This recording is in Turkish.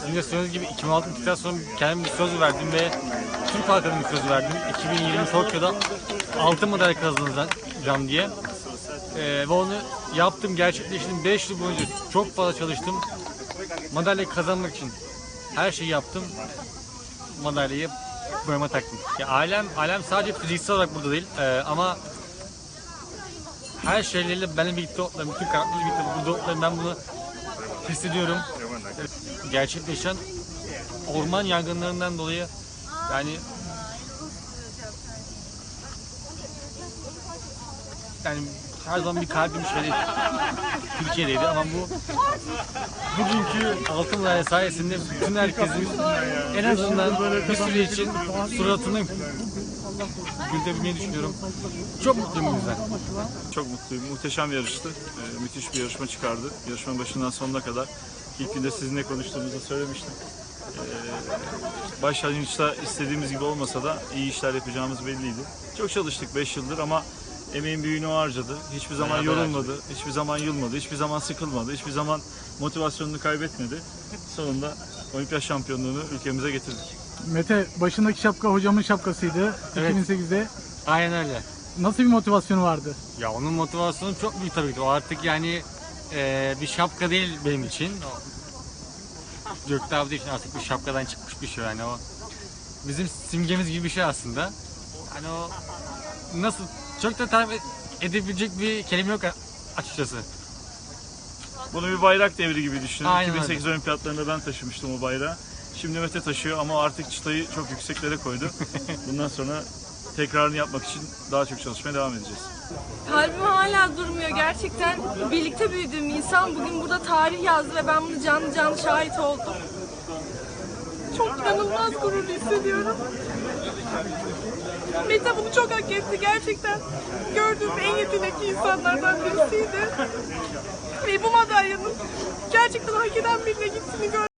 Söylediğiniz gibi 2006 bittikten sonra kendime bir söz verdim ve Türk halkına bir söz verdim. 2020 Tokyo'da altın madalya kazanacağım diye. Ee, ve onu yaptım, gerçekleştirdim. 5 yıl boyunca çok fazla çalıştım. Madalyayı kazanmak için her şeyi yaptım. Madalyayı boyama taktım. Ya ailem, ailem sadece fiziksel olarak burada değil ee, ama her şeyleriyle benimle birlikte otlar, bütün karakterle birlikte burada otlar. Ben bunu hissediyorum. Gerçekleşen orman yangınlarından dolayı yani yani her zaman bir kalbim şeyde Türkiye'deydi ama bu bugünkü altın madalya sayesinde bütün herkesin en azından bir süre için suratını güldürebilmeyi düşünüyorum. Çok mutluyum bu yüzden. Çok mutluyum. Muhteşem bir yarıştı. Ee, müthiş bir yarışma çıkardı. Yarışmanın başından sonuna kadar. İlk günde sizinle konuştuğumuzda söylemiştim. Ee, başlangıçta istediğimiz gibi olmasa da iyi işler yapacağımız belliydi. Çok çalıştık 5 yıldır ama emeğin büyüğünü harcadı. Hiçbir zaman Beraber yorulmadı, hiçbir zaman yılmadı, hiçbir zaman sıkılmadı, hiçbir zaman motivasyonunu kaybetmedi. Sonunda olimpiyat şampiyonluğunu ülkemize getirdik. Mete başındaki şapka hocamın şapkasıydı Evet. 2008'de. Aynen öyle. Nasıl bir motivasyonu vardı? Ya onun motivasyonu çok büyük tabii ki. O artık yani e, bir şapka değil benim için. O, Gökte abi için artık bir şapkadan çıkmış bir şey yani o. Bizim simgemiz gibi bir şey aslında. Hani o nasıl çok da tarif edebilecek bir kelime yok açıkçası. Bunu bir bayrak devri gibi düşünün. Aynen 2008 olimpiyatlarında ben taşımıştım o bayrağı. Şimdi Mete taşıyor ama artık çıtayı çok yükseklere koydu. Bundan sonra tekrarını yapmak için daha çok çalışmaya devam edeceğiz. Kalbim hala durmuyor. Gerçekten birlikte büyüdüğüm insan bugün burada tarih yazdı ve ben bunu canlı canlı şahit oldum. Çok inanılmaz gurur hissediyorum. Mete bunu çok hak etti gerçekten. Gördüğüm en yetenekli insanlardan birisiydi. Ve bu madalyanın gerçekten hak eden birine gittiğini gördüm.